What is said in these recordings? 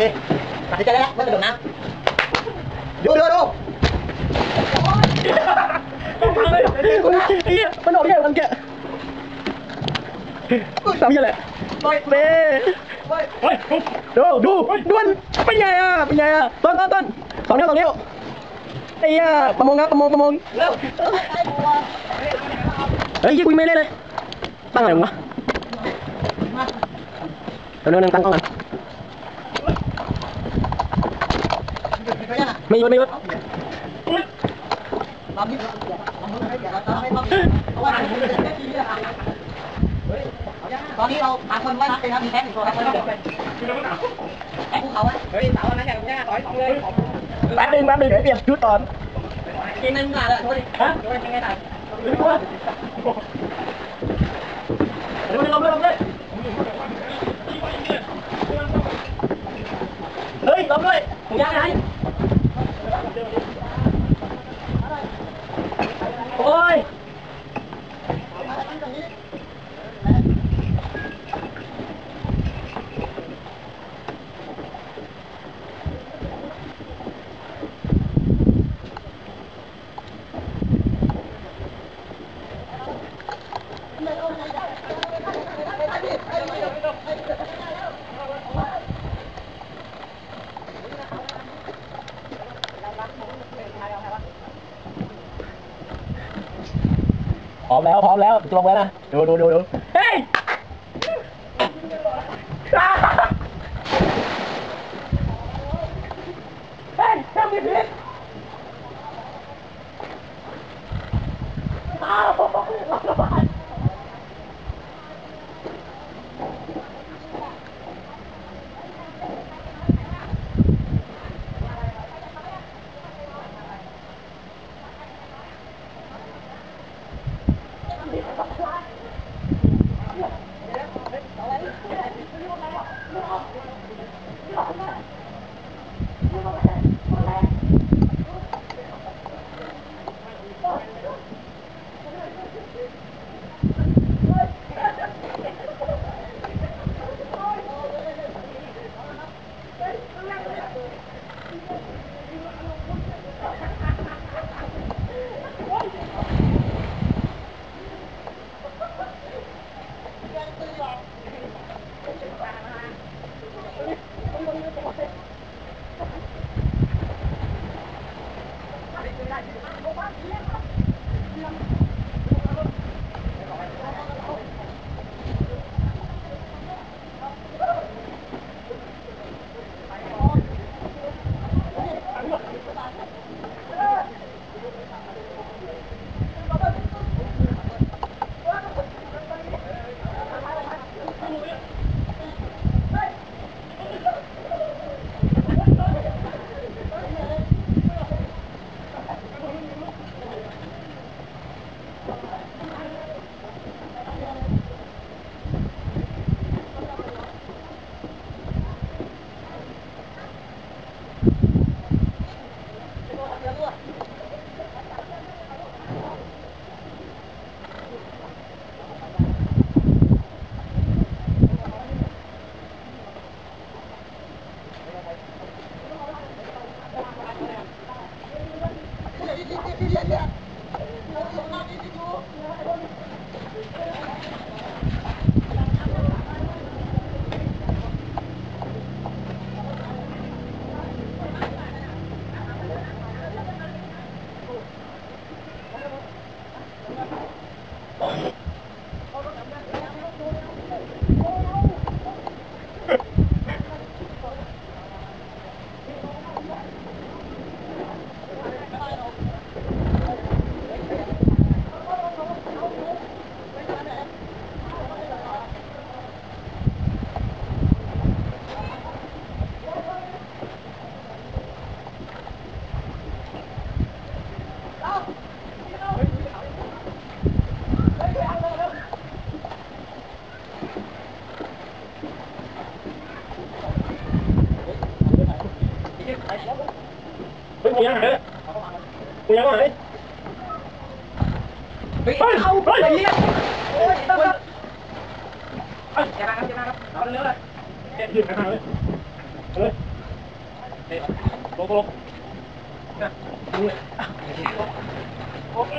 เคตัดสินใจได้แล้วว่ากระโดดน้ำดูดูดูพังเลยไอ้เหี้ยมันออกได้ยังมันแกะทำยังไงแหละปล่อยเบ้ปล่อยเฮ้ยดูดูดวนเป็นไงอะเป็นไงอะต้นต้นต้นสองนิ้วสองนิ้วไอ้เหี้ยประมงครับประมงประมงเร็วเฮ้ยยี่คุยไม่เล่นเลยตั้งอะไรวะเดี๋ยวนึงตั้งกล้องกัน เขายังอะ ไม่หยุดไม่หยุดตามนี้เราเดี๋ยวเราจะไม่ต้องเพราะว่าตอนนี้เราหาคนว่าน้ำเป็นครับมีแท็กหนึ่งตัวครับแท็กภูเขาไว้เฮ้ยสาวนั้นอย่างแค่ต่อยสองเลยแป๊บนึงแป๊บนึงเดี๋ยวเปลี่ยนชุดก่อนกินในมึงอะเลยโทษดิฮะโดนยังไงตัดเดี๋ยวก่อนเดี๋ยวลงเลยลงเลยเฮ้ยลงด้วยถุงยางไหนโอ้ย พร้อมแล้วพร้อมแล้วลงแล้วนะ ดูดูดูดูเฮ้ยอ้าเฮ้ยทำมีพิษอ้าว เฮ้ยกูยังหายเลยกูยังหายเฮ้ยเฮ้ยเอาเฮ้ยไปไอ้เรีเหี้ยยกโอ้ยตั้งตั้งเอ้ยอย่ามาครับอย่ามาครับเอาเร็วเลยเอ็ดยืนหายเลยเฮ้ยลงลง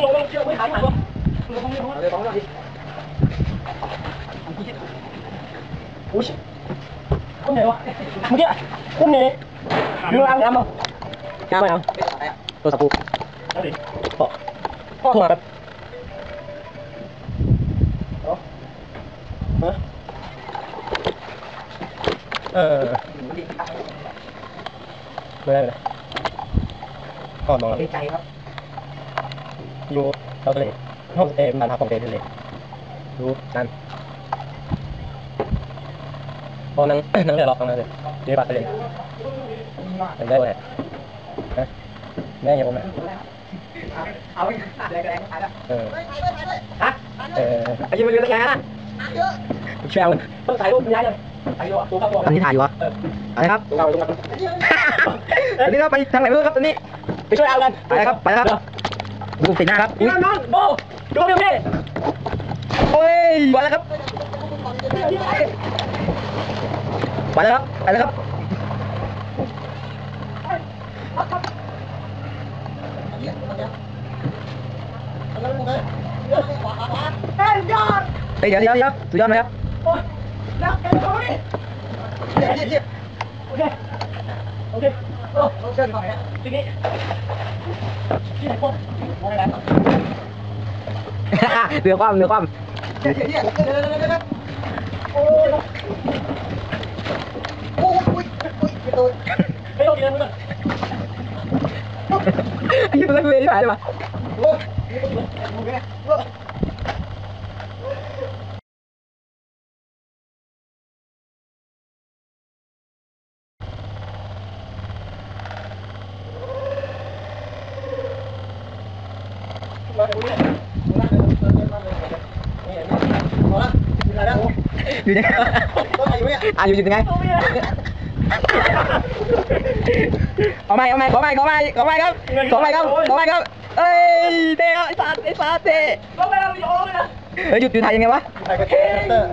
ลงลงเชือกไม่หายหายลงลงลงลงเลยสองนาทีอุ้ยคุ้มไหนวะเมื่อกี้คุ้มไหน ดูอ่างน้ำมั้งน้ำไหมเอาตัวสับปูพ่อพ่อโทรมาแบบเออไม่ได้ไม่ได้พ่อนอนดีใจครับอยู่เราเลยห้องเอ็มบ้านพักของเอ็มเลยดูนั่น พอนั่งนั่งเรือล็อกตรงนั้นเลยเดี๋ยวบัตรไปเลยเป็นได้ไหมฮะแม่ยังผมไหมเอาไปขาดแรงแรงขาดอะเออฮะเออไอ้ยังไม่รู้ยังไงนะแชร์มันต้องถ่ายรูปย้ายเลยถ่ายรูปตัวครับตัวอันนี้ถ่ายอยู่วะเอออะไรครับตัวเราตรงนั้นอันนี้เราไปทางไหนไม่รู้ครับตอนนี้ ไปช่วยเอากัน ไปครับ ไปครับ ดูสีหน้าครับน้องน้องโบดูเดี๋ยวพี่โอ้ยไปแล้วครับ ไปแล้วครับ ไปแล้วครับเฮ้ยยอดเฮ้ยเดี๋ยวเดี๋ยวเดี๋ยวสุดยอดไหมครับโอ้ยแล้วแกเขาดิโอเค โอเคโอ้เชิญหน่อยอะทีนี้ที่ไหนพบมองอะไรเรือความเรือความเดี๋ยวเดี๋ยวเดี๋ยว เดี๋ยวเดี๋ยวเดี๋ยวโอ้ยโอ้ยโอ้ยโอ้ยโอ้ยไม่ต้องกินอะไรมึงยืดเลยเลยที่ไหนมาโอ้ยโอเคโอ้ยมาตรงนี้อยู่ยังไงต้องอายุเนี่ยอะอยู่ยังไงเอาไม่เอาไม่ขอไม่ขอไม่ขอไม่ครับขอไม่ครับขอไม่ครับเอ้ยเต้ครับไอ้สัตว์ไอ้สัตว์เต้ลงไปแล้วมีโอ้เลยนะเฮ้ยหยุดหยุดถ่ายยังไงวะไปกับเตอร์